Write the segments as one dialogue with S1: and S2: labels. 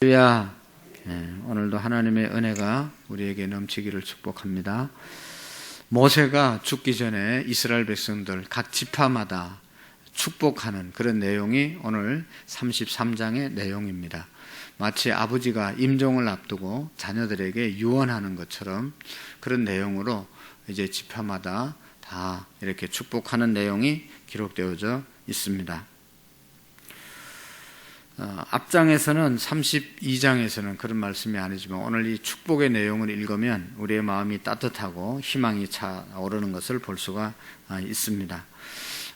S1: 할렐루야. 예, 오늘도 하나님의 은혜가 우리에게 넘치기를 축복합니다. 모세가 죽기 전에 이스라엘 백성들 각 지파마다 축복하는 그런 내용이 오늘 33장의 내용입니다. 마치 아버지가 임종을 앞두고 자녀들에게 유언하는 것처럼 그런 내용으로 이제 지파마다 다 이렇게 축복하는 내용이 기록되어져 있습니다. 어, 앞장에서는 32장에서는 그런 말씀이 아니지만 오늘 이 축복의 내용을 읽으면 우리의 마음이 따뜻하고 희망이 차오르는 것을 볼 수가 아, 있습니다.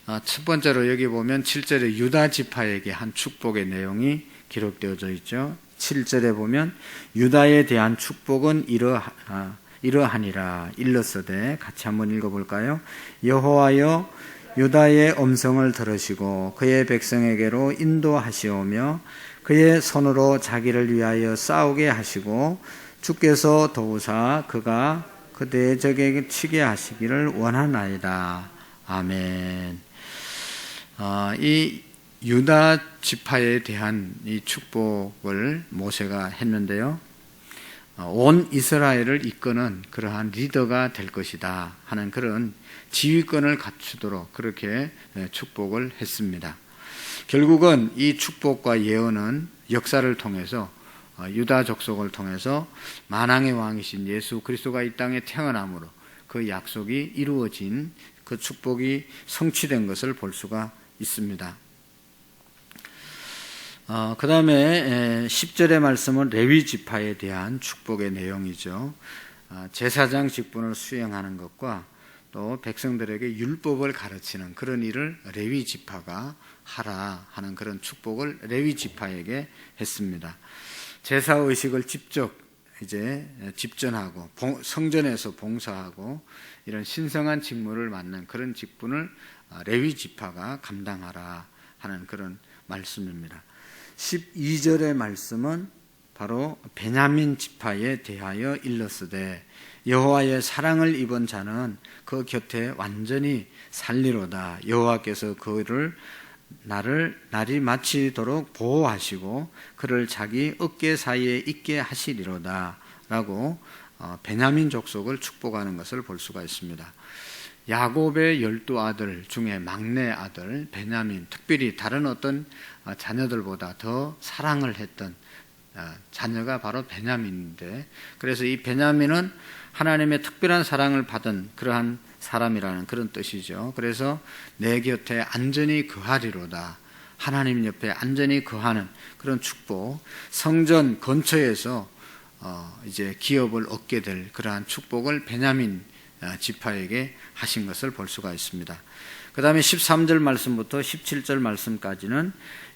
S1: 아, 첫 번째로 여기 보면 7절에 유다 지파에게 한 축복의 내용이 기록되어져 있죠. 7절에 보면 유다에 대한 축복은 이러 아, 이러하니라 일러서되 같이 한번 읽어볼까요? 여호와여 유다의 음성을 들으시고 그의 백성에게로 인도하시오며 그의 손으로 자기를 위하여 싸우게 하시고 주께서 도우사 그가 그대의 적에게 치게 하시기를 원하나이다. 아멘. 어, 이 유다 지파에 대한 이 축복을 모세가 했는데요. 어, 온 이스라엘을 이끄는 그러한 리더가 될 것이다 하는 그런 지휘권을 갖추도록 그렇게 예, 축복을 했습니다. 결국은 이 축복과 예언은 역사를 통해서 어, 유다 족속을 통해서 만왕의 왕이신 예수 그리스도가 이 땅에 태어남으로 그 약속이 이루어진 그 축복이 성취된 것을 볼 수가 있습니다. 어, 그 다음에 10절의 말씀은 레위 지파에 대한 축복의 내용이죠. 어, 제사장 직분을 수행하는 것과 또 백성들에게 율법을 가르치는 그런 일을 레위 지파가 하라 하는 그런 축복을 레위 지파에게 했습니다. 제사 의식을 직접 이제 집전하고 성전에서 봉사하고 이런 신성한 직무를 맡는 그런 직분을 레위 지파가 감당하라 하는 그런 말씀입니다. 12절의 말씀은 바로 베냐민 지파에 대하여 일렀으되 여호와의 사랑을 입은 자는 그 곁에 완전히 살리로다 여호와께서 그를 나를 날이 마치도록 보호하시고 그를 자기 어깨 사이에 있게 하시리로다라고 어, 베냐민 족속을 축복하는 것을 볼 수가 있습니다. 야곱의 열두 아들 중에 막내 아들 베냐민, 특별히 다른 어떤 어, 자녀들보다 더 사랑을 했던 어, 자녀가 바로 베냐민인데, 그래서 이 베냐민은 하나님의 특별한 사랑을 받은 그러한 사람이라는 그런 뜻이죠. 그래서 내 곁에 안전히 거하리로다. 하나님 옆에 안전히 거하는 그런 축복, 성전 근처에서 어, 이제 기업을 얻게 될 그러한 축복을 베냐민 어, 지파에게 하신 것을 볼 수가 있습니다. 그 다음에 13절 말씀부터 17절 말씀까지는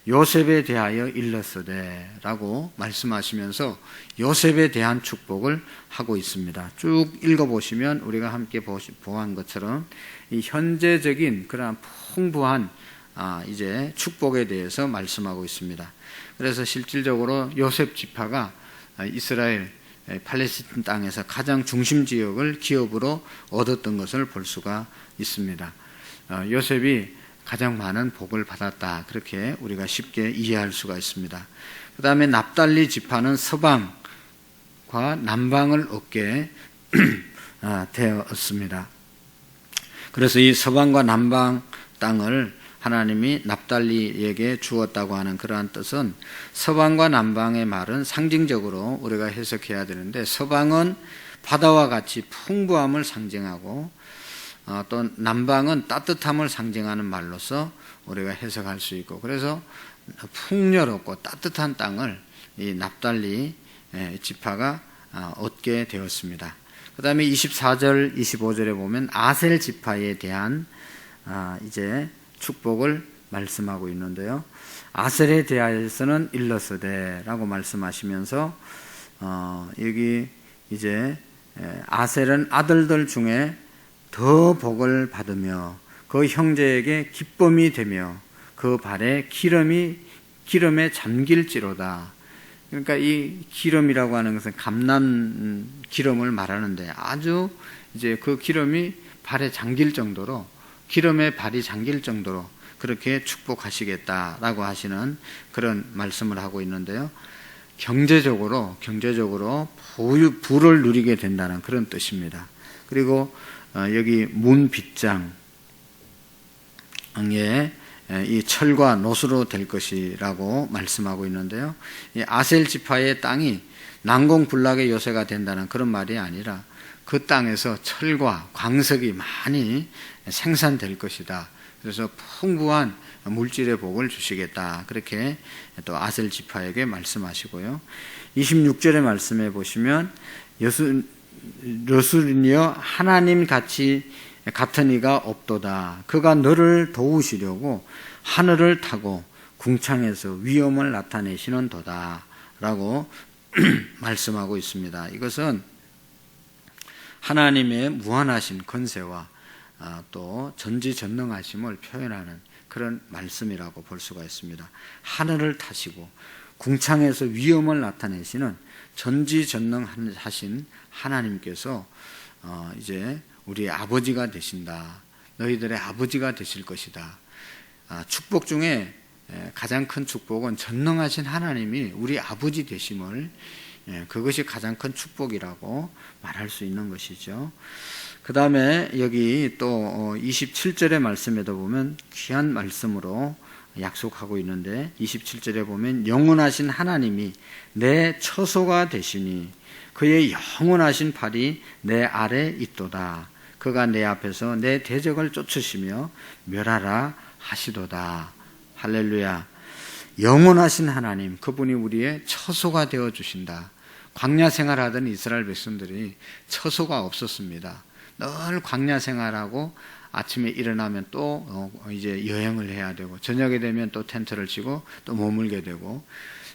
S1: 요셉에 대하여 일렀으되 라고 말씀하시면서 요셉에 대한 축복을 하고 있습니다. 쭉 읽어보시면 우리가 함께 보한 것처럼 이 현재적인 그러한 풍부한 아, 이제 축복에 대해서 말씀하고 있습니다. 그래서 실질적으로 요셉 지파가 이스라엘 팔레스틴 땅에서 가장 중심 지역을 기업으로 얻었던 것을 볼 수가 있습니다. 어, 요셉이 가장 많은 복을 받았다. 그렇게 우리가 쉽게 이해할 수가 있습니다. 그 다음에 납달리 지파는 서방과 남방을 얻게 아, 되었습니다. 그래서 이 서방과 남방 땅을 하나님이 납달리에게 주었다고 하는 그러한 뜻은 서방과 남방의 말은 상징적으로 우리가 해석해야 되는데 서방은 바다와 같이 풍부함을 상징하고 어, 또 남방은 따뜻함을 상징하는 말로서 우리가 해석할 수 있고 그래서 풍요롭고 따뜻한 땅을 이 납달리 예, 지파가 어, 얻게 되었습니다. 그 다음에 24절, 25절에 보면 아셀 지파에 대한 아, 이제 축복을 말씀하고 있는데요. 아셀에 대하여서는 일러스데라고 말씀하시면서 어, 여기 이제 아셀은 아들들 중에 더 복을 받으며 그 형제에게 기쁨이 되며 그 발에 기름이 기름에 잠길지로다. 그러니까 이 기름이라고 하는 것은 감남 기름을 말하는데 아주 이제 그 기름이 발에 잠길 정도로 기름에 발이 잠길 정도로 그렇게 축복하시겠다라고 하시는 그런 말씀을 하고 있는데요. 경제적으로 경제적으로 부유, 부를 누리게 된다는 그런 뜻입니다. 그리고 어, 여기 문빗장에 이 철과 노수로 될 것이라고 말씀하고 있는데요. 이 아셀 지파의 땅이 난공불락의 요새가 된다는 그런 말이 아니라 그 땅에서 철과 광석이 많이 생산될 것이다. 그래서 풍부한 물질의 복을 주시겠다. 그렇게 또 아셀 지파에게 말씀하시고요. 26절의 말씀에 보시면 여수 여수는요 하나님 같이 같은 이가 없도다. 그가 너를 도우시려고 하늘을 타고 궁창에서 위험을 나타내시는 도다라고 말씀하고 있습니다. 이것은 하나님의 무한하신 권세와 아, 또 전지전능하심을 표현하는 그런 말씀이라고 볼 수가 있습니다. 하늘을 타시고 궁창에서 위험을 나타내시는 전지전능하신 하나님께서 어, 이제 우리의 아버지가 되신다. 너희들의 아버지가 되실 것이다. 아, 축복 중에 가장 큰 축복은 전능하신 하나님이 우리 아버지 되심을 그것이 가장 큰 축복이라고 말할 수 있는 것이죠. 그 다음에 여기 또 27절의 어, 말씀에도 보면 귀한 말씀으로 약속하고 있는데 27절에 보면 영원하신 하나님이 내 처소가 되시니 그의 영원하신 팔이 내 아래 있도다. 그가 내 앞에서 내 대적을 쫓으시며 멸하라 하시도다. 할렐루야. 영원하신 하나님, 그분이 우리의 처소가 되어 주신다. 광야 생활하던 이스라엘 백성들이 처소가 없었습니다. 늘 광야 생활하고 아침에 일어나면 또 어, 이제 여행을 해야 되고 저녁에 되면 또 텐트를 치고 또 머물게 되고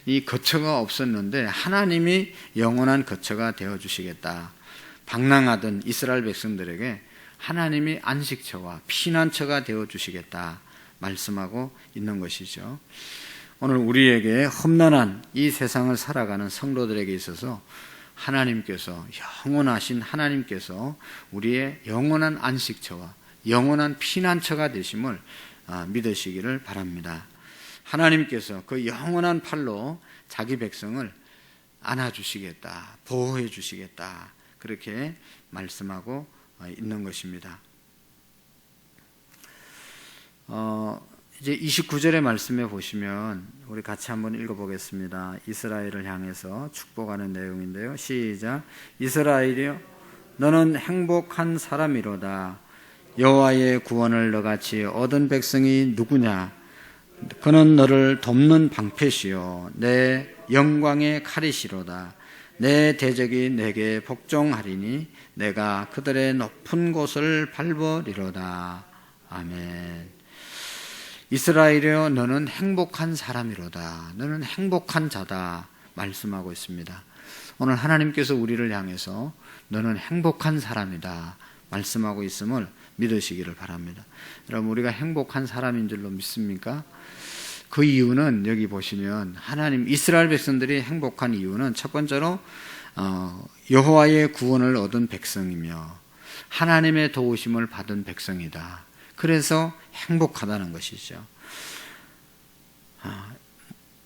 S1: 이 거처가 없었는데 하나님이 영원한 거처가 되어 주시겠다. 방랑하던 이스라엘 백성들에게 하나님이 안식처와 피난처가 되어 주시겠다 말씀하고 있는 것이죠. 오늘 우리에게 험난한 이 세상을 살아가는 성도들에게 있어서 하나님께서 영원하신 하나님께서 우리의 영원한 안식처와 영원한 피난처가 되심을 아, 믿으시기를 바랍니다. 하나님께서 그 영원한 팔로 자기 백성을 안아주시겠다, 보호해 주시겠다, 그렇게 말씀하고 어, 있는 것입니다. 어, 이제 29절의 말씀에 보시면 우리 같이 한번 읽어보겠습니다. 이스라엘을 향해서 축복하는 내용인데요. 시작. 이스라엘이여, 너는 행복한 사람이로다. 여호와의 구원을 너같이 얻은 백성이 누구냐? 그는 너를 돕는 방패시요 내 영광의 칼이시로다. 내 대적이 내게 복종하리니 내가 그들의 높은 곳을 밟으리로다. 아멘. 이스라엘이여 너는 행복한 사람이로다. 너는 행복한 자다. 말씀하고 있습니다. 오늘 하나님께서 우리를 향해서 너는 행복한 사람이다. 말씀하고 있음을 믿으시기를 바랍니다. 여러분, 우리가 행복한 사람인 줄로 믿습니까? 그 이유는 여기 보시면 하나님 이스라엘 백성들이 행복한 이유는 첫 번째로 어, 여호와의 구원을 얻은 백성이며 하나님의 도우심을 받은 백성이다. 그래서 행복하다는 것이죠. 아,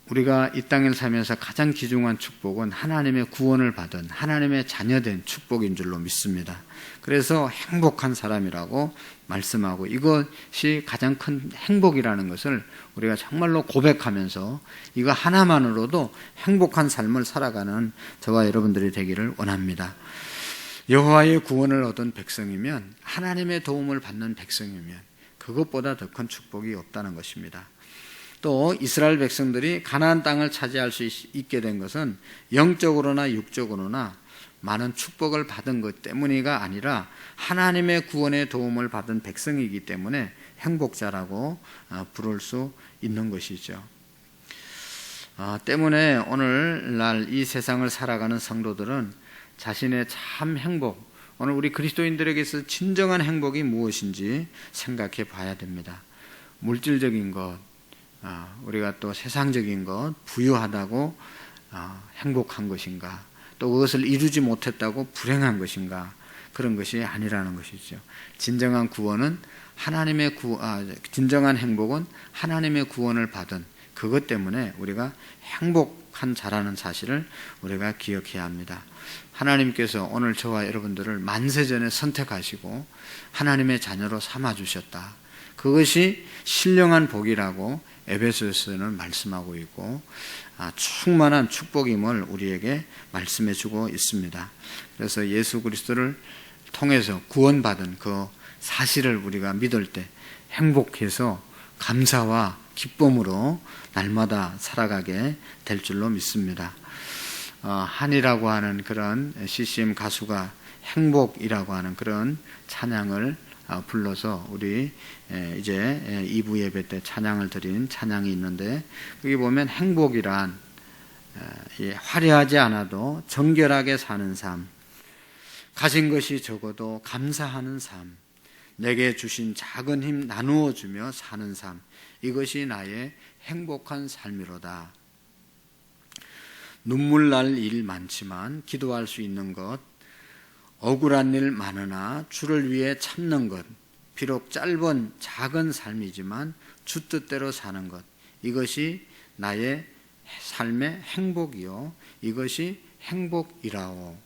S1: 우리가 이 땅에 살면서 가장 귀중한 축복은 하나님의 구원을 받은 하나님의 자녀된 축복인 줄로 믿습니다. 그래서 행복한 사람이라고 말씀하고 이것이 가장 큰 행복이라는 것을 우리가 정말로 고백하면서 이거 하나만으로도 행복한 삶을 살아가는 저와 여러분들이 되기를 원합니다. 여호와의 구원을 얻은 백성이면 하나님의 도움을 받는 백성이면 그것보다 더 큰 축복이 없다는 것입니다. 또 이스라엘 백성들이 가나안 땅을 차지할 수 있게 된 것은 영적으로나 육적으로나 많은 축복을 받은 것 때문이가 아니라 하나님의 구원의 도움을 받은 백성이기 때문에 행복자라고 아, 부를 수 있는 것이죠. 아, 때문에 오늘날 이 세상을 살아가는 성도들은 자신의 참 행복, 오늘 우리 그리스도인들에게서 진정한 행복이 무엇인지 생각해 봐야 됩니다. 물질적인 것, 아, 우리가 또 세상적인 것, 부유하다고 아, 행복한 것인가, 또 그것을 이루지 못했다고 불행한 것인가, 그런 것이 아니라는 것이죠. 진정한 구원은 하나님의 구, 아, 진정한 행복은 하나님의 구원을 받은 그것 때문에 우리가 행복한 자라는 사실을 우리가 기억해야 합니다. 하나님께서 오늘 저와 여러분들을 만세전에 선택하시고 하나님의 자녀로 삼아 주셨다. 그것이 신령한 복이라고 에베소서는 말씀하고 있고 아, 충만한 축복임을 우리에게 말씀해 주고 있습니다. 그래서 예수 그리스도를 통해서 구원받은 그 사실을 우리가 믿을 때 행복해서 감사와 기쁨으로 날마다 살아가게 될 줄로 믿습니다. 어, 한이라고 하는 그런 CCM 가수가 행복이라고 하는 그런 찬양을 어, 불러서 우리 에, 이제 2부 예배 때 찬양을 드린 찬양이 있는데 거기 보면 행복이란 에, 화려하지 않아도 정결하게 사는 삶, 가진 것이 적어도 감사하는 삶, 내게 주신 작은 힘 나누어 주며 사는 삶, 이것이 나의 행복한 삶이로다. 눈물 날 일 많지만 기도할 수 있는 것, 억울한 일 많으나 주를 위해 참는 것, 비록 짧은 작은 삶이지만 주 뜻대로 사는 것, 이것이 나의 삶의 행복이요. 이것이 행복이라오.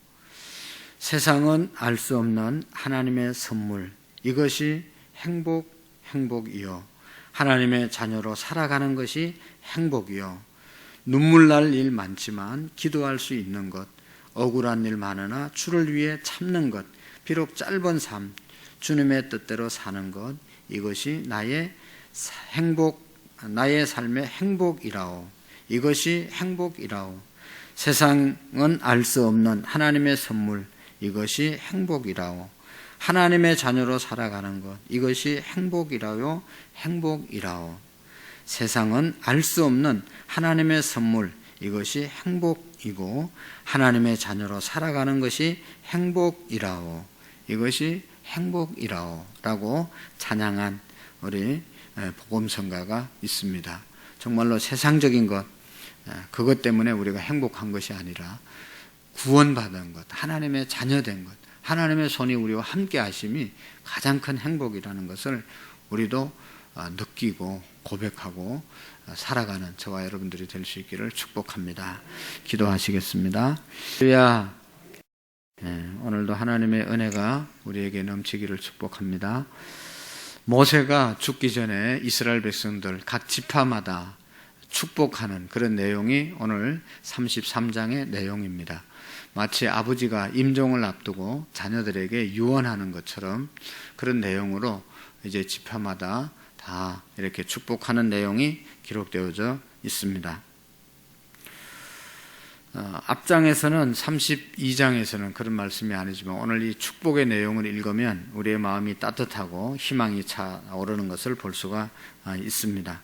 S1: 세상은 알 수 없는 하나님의 선물, 이것이 행복, 행복이요. 하나님의 자녀로 살아가는 것이 행복이요. 눈물 날 일 많지만 기도할 수 있는 것, 억울한 일 많으나 주를 위해 참는 것, 비록 짧은 삶, 주님의 뜻대로 사는 것, 이것이 나의 행복, 나의 삶의 행복이라오. 이것이 행복이라오. 세상은 알 수 없는 하나님의 선물, 이것이 행복이라오. 하나님의 자녀로 살아가는 것, 이것이 행복이라요, 행복이라오. 세상은 알 수 없는 하나님의 선물, 이것이 행복이고, 하나님의 자녀로 살아가는 것이 행복이라오. 이것이 행복이라오. 라고 찬양한 우리 복음성가가 있습니다. 정말로 세상적인 것, 그것 때문에 우리가 행복한 것이 아니라 구원받은 것, 하나님의 자녀된 것, 하나님의 손이 우리와 함께 하심이 가장 큰 행복이라는 것을 우리도 어, 느끼고 고백하고 어, 살아가는 저와 여러분들이 될 수 있기를 축복합니다. 기도하시겠습니다. 주야, 네, 오늘도 하나님의 은혜가 우리에게 넘치기를 축복합니다. 모세가 죽기 전에 이스라엘 백성들 각 지파마다 축복하는 그런 내용이 오늘 33장의 내용입니다. 마치 아버지가 임종을 앞두고 자녀들에게 유언하는 것처럼 그런 내용으로 이제 지파마다 다 이렇게 축복하는 내용이 기록되어져 있습니다. 어, 앞장에서는 32장에서는 그런 말씀이 아니지만 오늘 이 축복의 내용을 읽으면 우리의 마음이 따뜻하고 희망이 차오르는 것을 볼 수가 아, 있습니다.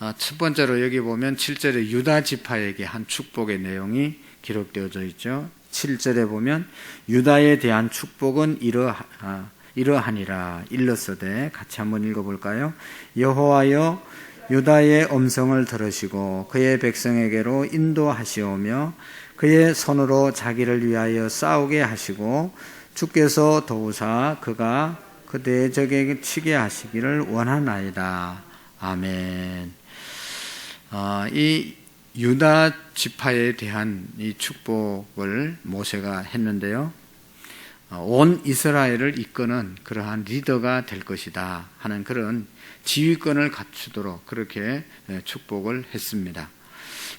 S1: 아, 첫 번째로 여기 보면 7절에 유다 지파에게 한 축복의 내용이 기록되어져 있죠. 7절에 보면 유다에 대한 축복은 이러 아, 이러하니라 일러서되 같이 한번 읽어볼까요? 여호와여 유다의 음성을 들으시고 그의 백성에게로 인도하시오며 그의 손으로 자기를 위하여 싸우게 하시고 주께서 도우사 그가 그대의 적에게 치게 하시기를 원하나이다. 아멘. 아, 이 유다 지파에 대한 이 축복을 모세가 했는데요. 어, 온 이스라엘을 이끄는 그러한 리더가 될 것이다 하는 그런 지휘권을 갖추도록 그렇게 예, 축복을 했습니다.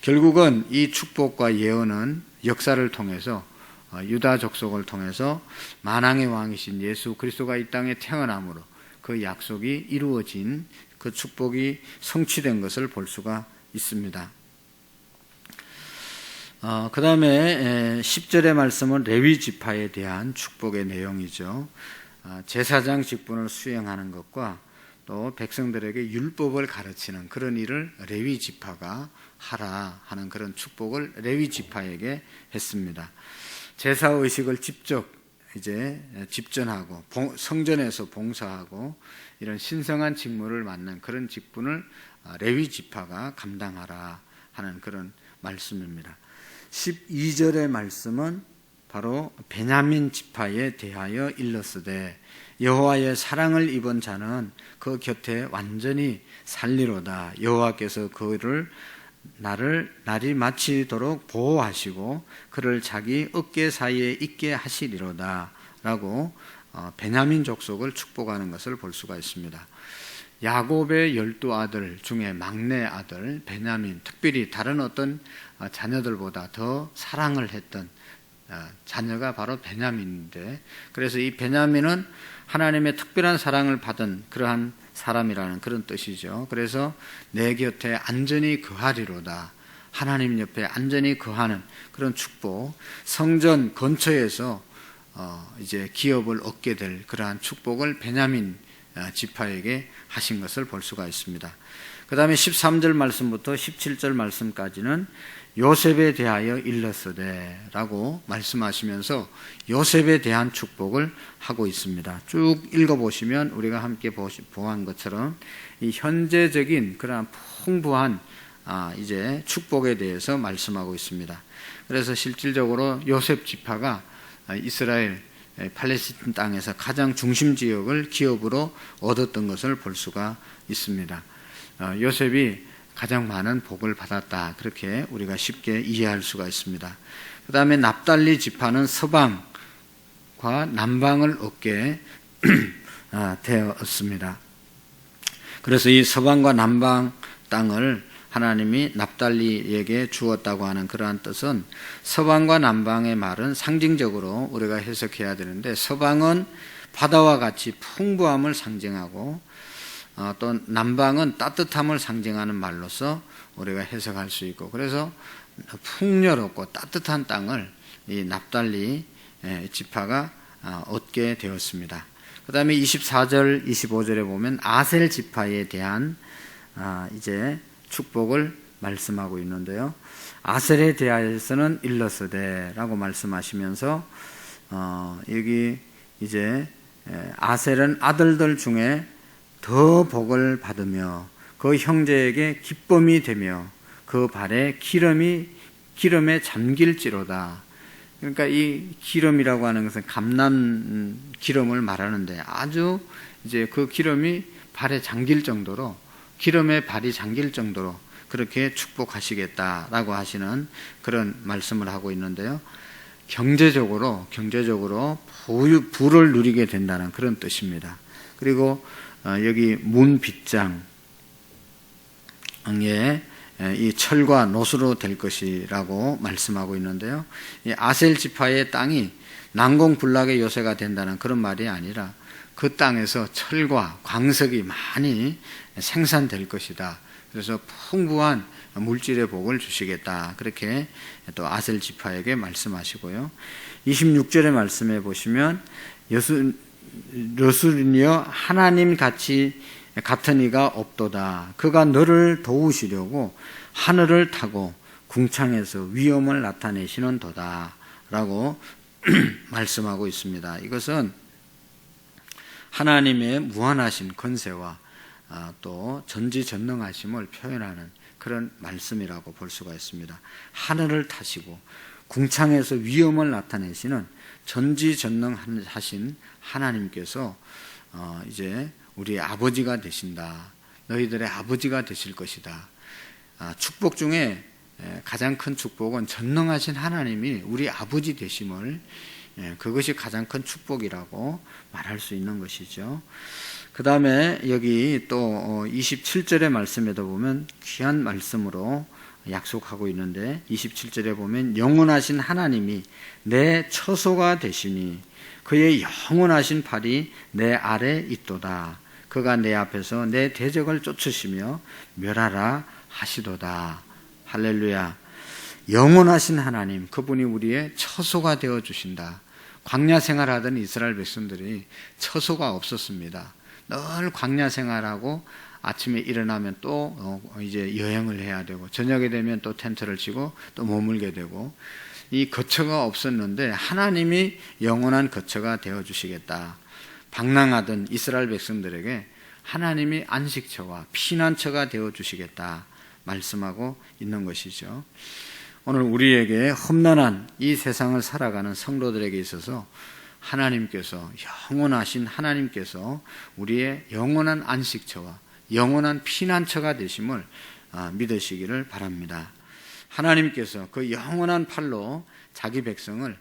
S1: 결국은 이 축복과 예언은 역사를 통해서 어, 유다 족속을 통해서 만왕의 왕이신 예수 그리스도가 이 땅에 태어남으로 그 약속이 이루어진 그 축복이 성취된 것을 볼 수가 있습니다. 어, 그 다음에 10절의 말씀은 레위 지파에 대한 축복의 내용이죠. 어, 제사장 직분을 수행하는 것과 또 백성들에게 율법을 가르치는 그런 일을 레위 지파가 하라 하는 그런 축복을 레위 지파에게 했습니다. 제사 의식을 직접 이제 집전하고 성전에서 봉사하고 이런 신성한 직무를 맡는 그런 직분을 어, 레위 지파가 감당하라 하는 그런 말씀입니다. 12절의 말씀은 바로 베냐민 지파에 대하여 일렀으되 여호와의 사랑을 입은 자는 그 곁에 완전히 살리로다 여호와께서 그를 나를 날이 마치도록 보호하시고 그를 자기 어깨 사이에 있게 하시리로다라고 어, 베냐민 족속을 축복하는 것을 볼 수가 있습니다. 야곱의 열두 아들 중에 막내 아들 베냐민, 특별히 다른 어떤 어, 자녀들보다 더 사랑을 했던 어, 자녀가 바로 베냐민인데, 그래서 이 베냐민은 하나님의 특별한 사랑을 받은 그러한 사람이라는 그런 뜻이죠. 그래서 내 곁에 안전히 거하리로다. 하나님 옆에 안전히 거하는 그런 축복, 성전 근처에서 어, 이제 기업을 얻게 될 그러한 축복을 베냐민 어, 지파에게 하신 것을 볼 수가 있습니다. 그 다음에 13절 말씀부터 17절 말씀까지는 요셉에 대하여 일렀으되 라고 말씀하시면서 요셉에 대한 축복을 하고 있습니다. 쭉 읽어보시면 우리가 함께 보한 것처럼 이 현재적인 그러한 풍부한 아, 이제 축복에 대해서 말씀하고 있습니다. 그래서 실질적으로 요셉 지파가 이스라엘 팔레스틴 땅에서 가장 중심 지역을 기업으로 얻었던 것을 볼 수가 있습니다. 어, 요셉이 가장 많은 복을 받았다. 그렇게 우리가 쉽게 이해할 수가 있습니다. 그 다음에 납달리 지파는 서방과 남방을 얻게 아, 되었습니다. 그래서 이 서방과 남방 땅을 하나님이 납달리에게 주었다고 하는 그러한 뜻은 서방과 남방의 말은 상징적으로 우리가 해석해야 되는데 서방은 바다와 같이 풍부함을 상징하고 어, 또 남방은 따뜻함을 상징하는 말로서 우리가 해석할 수 있고 그래서 풍요롭고 따뜻한 땅을 이 납달리 지파가 어, 얻게 되었습니다. 그 다음에 24절, 25절에 보면 아셀 지파에 대한 아, 이제 축복을 말씀하고 있는데요. 아셀에 대하여서는 일러스데라고 말씀하시면서 어, 여기 이제 아셀은 아들들 중에 더 복을 받으며 그 형제에게 기쁨이 되며 그 발에 기름이 기름에 잠길지로다. 그러니까 이 기름이라고 하는 것은 감남 기름을 말하는데 아주 이제 그 기름이 발에 잠길 정도로 기름에 발이 잠길 정도로 그렇게 축복하시겠다라고 하시는 그런 말씀을 하고 있는데요. 경제적으로 경제적으로 부를 누리게 된다는 그런 뜻입니다. 그리고 어, 여기 문빗장에 이 철과 노수로 될 것이라고 말씀하고 있는데요. 이 아셀 지파의 땅이 난공불락의 요새가 된다는 그런 말이 아니라 그 땅에서 철과 광석이 많이 생산될 것이다. 그래서 풍부한 물질의 복을 주시겠다. 그렇게 또 아셀 지파에게 말씀하시고요. 26절의 말씀에 보시면 여수 러술이여 하나님 같이 같은 이가 없도다. 그가 너를 도우시려고 하늘을 타고 궁창에서 위험을 나타내시는 도다. 라고 말씀하고 있습니다. 이것은 하나님의 무한하신 권세와 아, 또 전지전능하심을 표현하는 그런 말씀이라고 볼 수가 있습니다. 하늘을 타시고 궁창에서 위험을 나타내시는 전지전능하신 하나님께서 어, 이제 우리 아버지가 되신다. 너희들의 아버지가 되실 것이다. 아, 축복 중에 가장 큰 축복은 전능하신 하나님이 우리 아버지 되심을 그것이 가장 큰 축복이라고 말할 수 있는 것이죠. 그 다음에 여기 또 27절의 어, 말씀에도 보면 귀한 말씀으로 약속하고 있는데 27절에 보면 영원하신 하나님이 내 처소가 되시니 그의 영원하신 팔이 내 아래 있도다. 그가 내 앞에서 내 대적을 쫓으시며 멸하라 하시도다. 할렐루야. 영원하신 하나님, 그분이 우리의 처소가 되어 주신다. 광야 생활하던 이스라엘 백성들이 처소가 없었습니다. 늘 광야 생활하고 아침에 일어나면 또 어, 이제 여행을 해야 되고 저녁에 되면 또 텐트를 치고 또 머물게 되고 이 거처가 없었는데 하나님이 영원한 거처가 되어 주시겠다. 방랑하던 이스라엘 백성들에게 하나님이 안식처와 피난처가 되어 주시겠다 말씀하고 있는 것이죠. 오늘 우리에게 험난한 이 세상을 살아가는 성도들에게 있어서 하나님께서 영원하신 하나님께서 우리의 영원한 안식처와 영원한 피난처가 되심을 아, 믿으시기를 바랍니다. 하나님께서 그 영원한 팔로 자기 백성을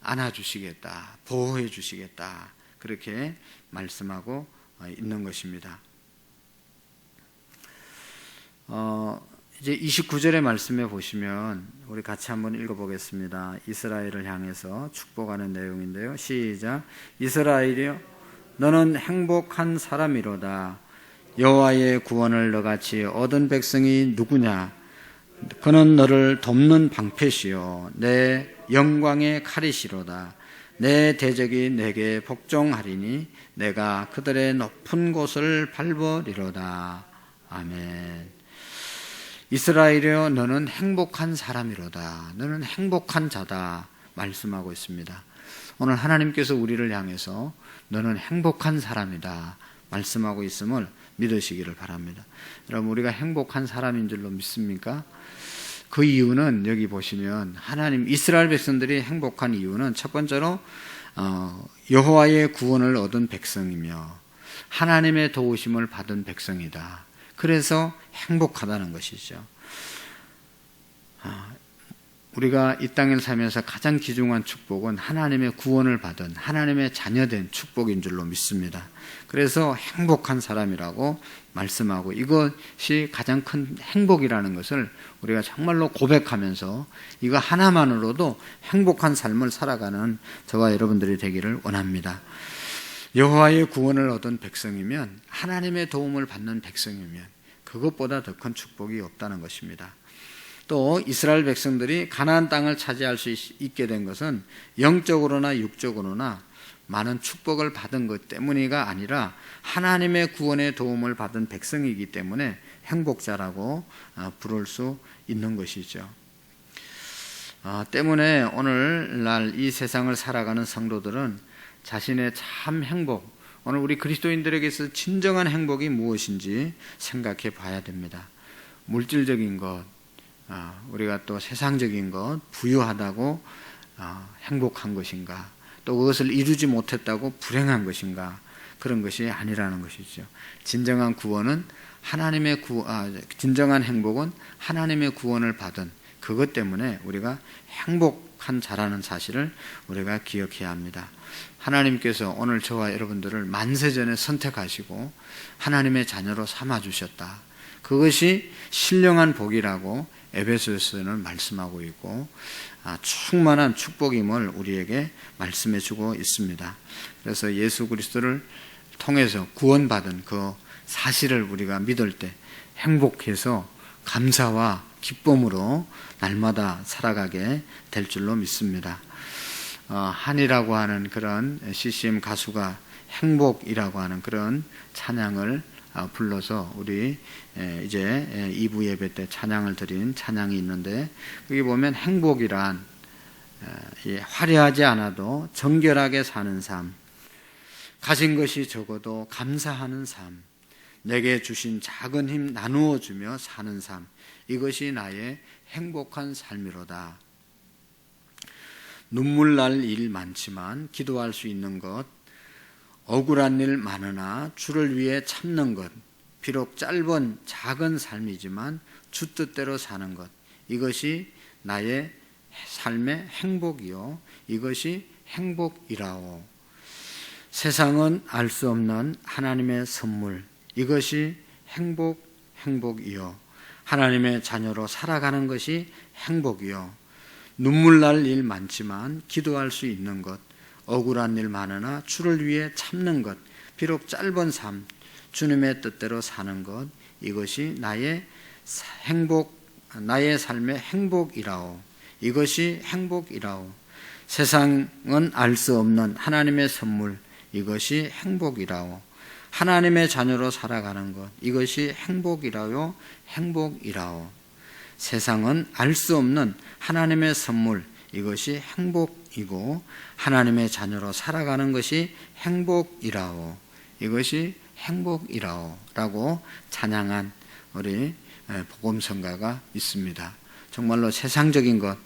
S1: 안아주시겠다, 보호해 주시겠다, 그렇게 말씀하고 어, 있는 것입니다. 어, 이제 29절의 말씀에 보시면 우리 같이 한번 읽어보겠습니다. 이스라엘을 향해서 축복하는 내용인데요. 시작. 이스라엘이여, 너는 행복한 사람이로다. 여호와의 구원을 너같이 얻은 백성이 누구냐? 그는 너를 돕는 방패시요 내 영광의 칼이시로다. 내 대적이 내게 복종하리니 내가 그들의 높은 곳을 밟으리로다. 아멘. 이스라엘이여 너는 행복한 사람이로다. 너는 행복한 자다. 말씀하고 있습니다. 오늘 하나님께서 우리를 향해서 너는 행복한 사람이다. 말씀하고 있음을 믿으시기를 바랍니다. 여러분, 우리가 행복한 사람인 줄로 믿습니까? 그 이유는 여기 보시면 하나님 이스라엘 백성들이 행복한 이유는 첫 번째로 어, 여호와의 구원을 얻은 백성이며 하나님의 도우심을 받은 백성이다. 그래서 행복하다는 것이죠. 아, 우리가 이 땅에 살면서 가장 귀중한 축복은 하나님의 구원을 받은 하나님의 자녀된 축복인 줄로 믿습니다. 그래서 행복한 사람이라고 말씀하고 이것이 가장 큰 행복이라는 것을 우리가 정말로 고백하면서 이거 하나만으로도 행복한 삶을 살아가는 저와 여러분들이 되기를 원합니다. 여호와의 구원을 얻은 백성이면 하나님의 도움을 받는 백성이면 그것보다 더 큰 축복이 없다는 것입니다. 또 이스라엘 백성들이 가나안 땅을 차지할 수 있게 된 것은 영적으로나 육적으로나 많은 축복을 받은 것 때문이가 아니라 하나님의 구원의 도움을 받은 백성이기 때문에 행복자라고 어, 부를 수 있는 것이죠. 어, 때문에 오늘날 이 세상을 살아가는 성도들은 자신의 참 행복, 오늘 우리 그리스도인들에게서 진정한 행복이 무엇인지 생각해 봐야 됩니다. 물질적인 것, 어, 우리가 또 세상적인 것, 부유하다고 행복한 것인가? 또 그것을 이루지 못했다고 불행한 것인가? 그런 것이 아니라는 것이죠. 진정한 구원은 하나님의 구, 아, 진정한 행복은 하나님의 구원을 받은 그것 때문에 우리가 행복한 자라는 사실을 우리가 기억해야 합니다. 하나님께서 오늘 저와 여러분들을 만세전에 선택하시고 하나님의 자녀로 삼아 주셨다. 그것이 신령한 복이라고 에베소서는 말씀하고 있고 아, 충만한 축복임을 우리에게 말씀해 주고 있습니다. 그래서 예수 그리스도를 통해서 구원받은 그 사실을 우리가 믿을 때 행복해서 감사와 기쁨으로 날마다 살아가게 될 줄로 믿습니다. 어, 한이라고 하는 그런 CCM 가수가 행복이라고 하는 그런 찬양을 어, 불러서 우리 이제 2부 예배 때 찬양을 드린 찬양이 있는데 여기 보면 행복이란 화려하지 않아도 정결하게 사는 삶, 가진 것이 적어도 감사하는 삶, 내게 주신 작은 힘 나누어 주며 사는 삶, 이것이 나의 행복한 삶이로다. 눈물 날 일 많지만 기도할 수 있는 것, 억울한 일 많으나 주를 위해 참는 것, 비록 짧은 작은 삶이지만 주 뜻대로 사는 것, 이것이 나의 삶의 행복이요. 이것이 행복이라오. 세상은 알 수 없는 하나님의 선물, 이것이 행복, 행복이요. 하나님의 자녀로 살아가는 것이 행복이요. 눈물 날 일 많지만 기도할 수 있는 것, 억울한 일 많으나 주를 위해 참는 것, 비록 짧은 삶, 주님의 뜻대로 사는 것, 이것이 나의 행복, 나의 삶의 행복이라오. 이것이 행복이라오. 세상은 알 수 없는 하나님의 선물, 이것이 행복이라오. 하나님의 자녀로 살아가는 것, 이것이 행복이라요, 행복이라오. 세상은 알 수 없는 하나님의 선물 이것이 행복이고 하나님의 자녀로 살아가는 것이 행복이라오 이것이 행복이라오라고 찬양한 우리 복음성가가 있습니다. 정말로 세상적인 것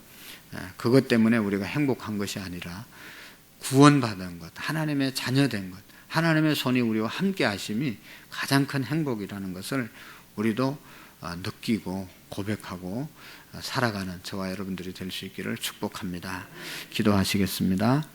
S1: 그것 때문에 우리가 행복한 것이 아니라 구원받은 것, 하나님의 자녀된 것, 하나님의 손이 우리와 함께 하심이 가장 큰 행복이라는 것을 우리도 어, 느끼고 고백하고 살아가는 저와 여러분들이 될 수 있기를 축복합니다. 기도하시겠습니다.